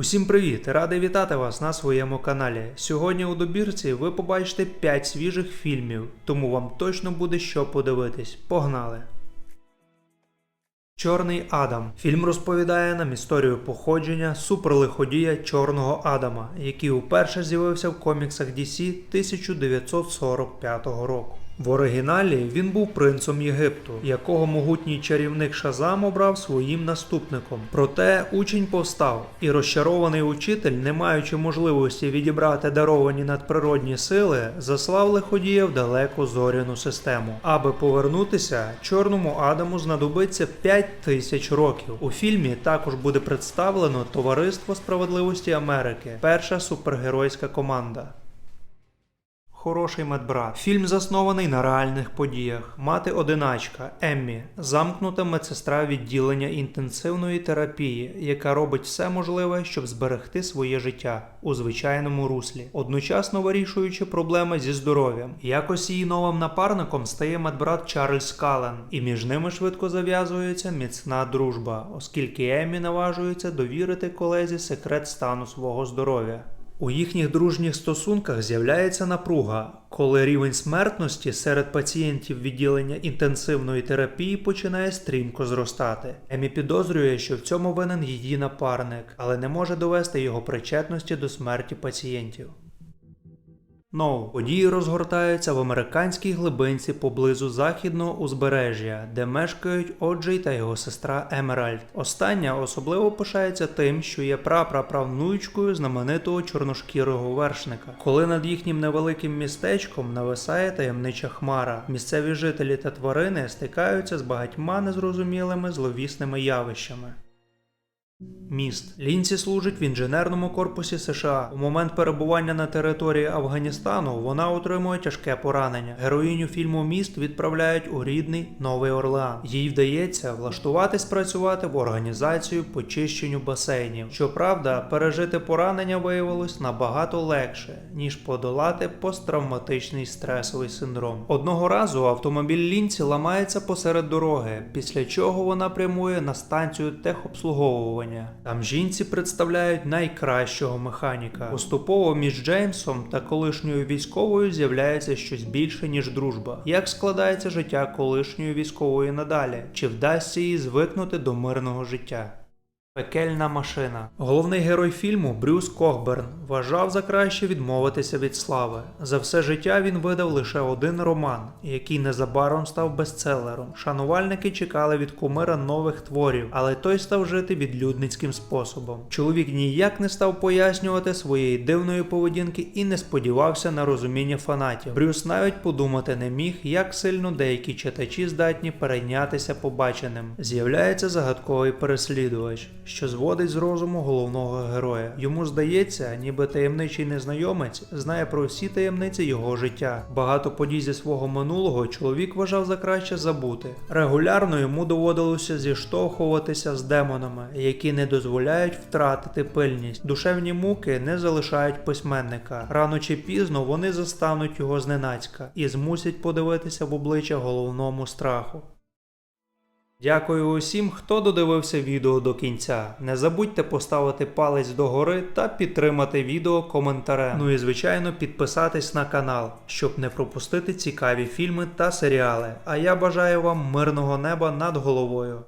Усім привіт! Радий вітати вас на своєму каналі. Сьогодні у добірці ви побачите 5 свіжих фільмів, тому вам точно буде що подивитись. Погнали! Чорний Адам. Фільм розповідає нам історію походження суперлиходія Чорного Адама, який уперше з'явився в коміксах DC 1945 року. В оригіналі він був принцем Єгипту, якого могутній чарівник Шазам обрав своїм наступником. Проте учень повстав, і розчарований учитель, не маючи можливості відібрати даровані надприродні сили, заслав лиходія в далеку зоряну систему. Аби повернутися, чорному Адаму знадобиться 5 тисяч років. У фільмі також буде представлено Товариство справедливості Америки, перша супергеройська команда. Хороший медбрат. Фільм заснований на реальних подіях. Мати одиначка Еммі, замкнута медсестра відділення інтенсивної терапії, яка робить все можливе, щоб зберегти своє життя у звичайному руслі, одночасно вирішуючи проблеми зі здоров'ям. Якось її новим напарником стає медбрат Чарльз Кален, і між ними швидко зав'язується міцна дружба, оскільки Еммі наважується довірити колезі секрет стану свого здоров'я. У їхніх дружніх стосунках з'являється напруга, коли рівень смертності серед пацієнтів відділення інтенсивної терапії починає стрімко зростати. Емі підозрює, що в цьому винен її напарник, але не може довести його причетності до смерті пацієнтів. Ноу події розгортаються в американській глибинці поблизу західного узбережжя, де мешкають Оджей та його сестра Емеральд. Остання особливо пишається тим, що є прапраправнучкою знаменитого чорношкірого вершника. Коли над їхнім невеликим містечком нависає таємнича хмара, місцеві жителі та тварини стикаються з багатьма незрозумілими зловісними явищами. Міст Лінці служить в інженерному корпусі США. У момент перебування на території Афганістану вона отримує тяжке поранення. Героїню фільму Міст відправляють у рідний Новий Орлеан. Їй вдається влаштуватись працювати в організацію по чищенню басейнів. Щоправда, пережити поранення виявилось набагато легше, ніж подолати посттравматичний стресовий синдром. Одного разу автомобіль Лінці ламається посеред дороги, після чого вона прямує на станцію техобслуговування. Там жінці представляють найкращого механіка. Поступово між Джеймсом та колишньою військовою з'являється щось більше, ніж дружба. Як складається життя колишньої військової надалі? Чи вдасться їй звикнути до мирного життя? Пекельна машина. Головний герой фільму Брюс Кохберн вважав за краще відмовитися від слави. За все життя він видав лише один роман, який незабаром став бестселером. Шанувальники чекали від кумира нових творів, але той став жити відлюдницьким способом. Чоловік ніяк не став пояснювати своєї дивної поведінки і не сподівався на розуміння фанатів. Брюс навіть подумати не міг, як сильно деякі читачі здатні перейнятися побаченим. З'являється загадковий переслідувач що зводить з розуму головного героя. Йому здається, ніби таємничий незнайомець знає про всі таємниці його життя. Багато подій зі свого минулого чоловік вважав за краще забути. Регулярно йому доводилося зіштовхуватися з демонами, які не дозволяють втратити пильність. Душевні муки не залишають письменника. Рано чи пізно вони застануть його зненацька і змусять подивитися в обличчя головному страху. Дякую усім, хто додивився відео до кінця. Не забудьте поставити палець догори та підтримати відео коментарем. Ну і звичайно підписатись на канал, щоб не пропустити цікаві фільми та серіали. А я бажаю вам мирного неба над головою.